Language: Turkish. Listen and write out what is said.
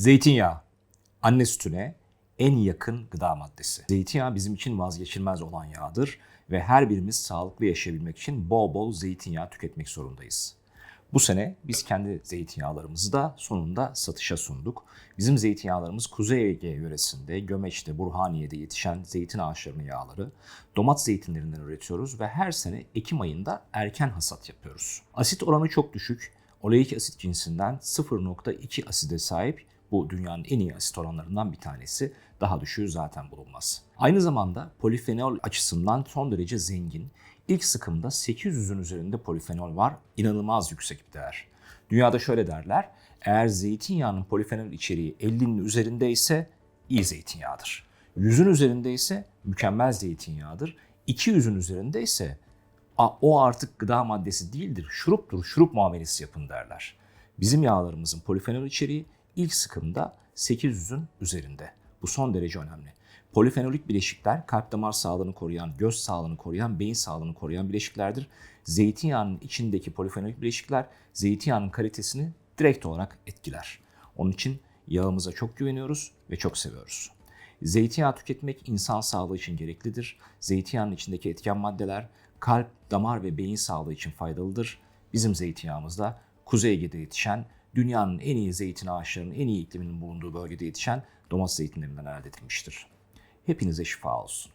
Zeytinyağı, anne sütüne en yakın gıda maddesi. Zeytinyağı bizim için vazgeçilmez olan yağdır ve her birimiz sağlıklı yaşayabilmek için bol bol zeytinyağı tüketmek zorundayız. Bu sene biz kendi zeytinyağlarımızı da sonunda satışa sunduk. Bizim zeytinyağlarımız Kuzey Ege yöresinde, Gömeç'te, Burhaniye'de yetişen zeytin ağaçlarının yağları. Domat zeytinlerinden üretiyoruz ve her sene Ekim ayında erken hasat yapıyoruz. Asit oranı çok düşük. Oleik asit cinsinden 0.2 aside sahip bu dünyanın en iyi asit oranlarından bir tanesi. Daha düşüğü zaten bulunmaz. Aynı zamanda polifenol açısından son derece zengin. İlk sıkımda 800'ün üzerinde polifenol var. İnanılmaz yüksek bir değer. Dünyada şöyle derler. Eğer zeytinyağının polifenol içeriği 50'nin üzerinde ise iyi zeytinyağıdır. 100'ün üzerinde ise mükemmel zeytinyağıdır. 200'ün üzerinde ise "A, o artık gıda maddesi değildir, şuruptur, şurup muamelesi yapın derler. Bizim yağlarımızın polifenol içeriği ilk sıkımda 800'ün üzerinde. Bu son derece önemli. Polifenolik bileşikler kalp damar sağlığını koruyan, göz sağlığını koruyan, beyin sağlığını koruyan bileşiklerdir. Zeytinyağının içindeki polifenolik bileşikler zeytinyağının kalitesini direkt olarak etkiler. Onun için yağımıza çok güveniyoruz ve çok seviyoruz. Zeytinyağı tüketmek insan sağlığı için gereklidir. Zeytinyağının içindeki etken maddeler kalp, damar ve beyin sağlığı için faydalıdır. Bizim zeytinyağımızda Kuzey Ege'de yetişen, dünyanın en iyi zeytin ağaçlarının en iyi ikliminin bulunduğu bölgede yetişen domates zeytinlerinden elde edilmiştir. Hepinize şifa olsun.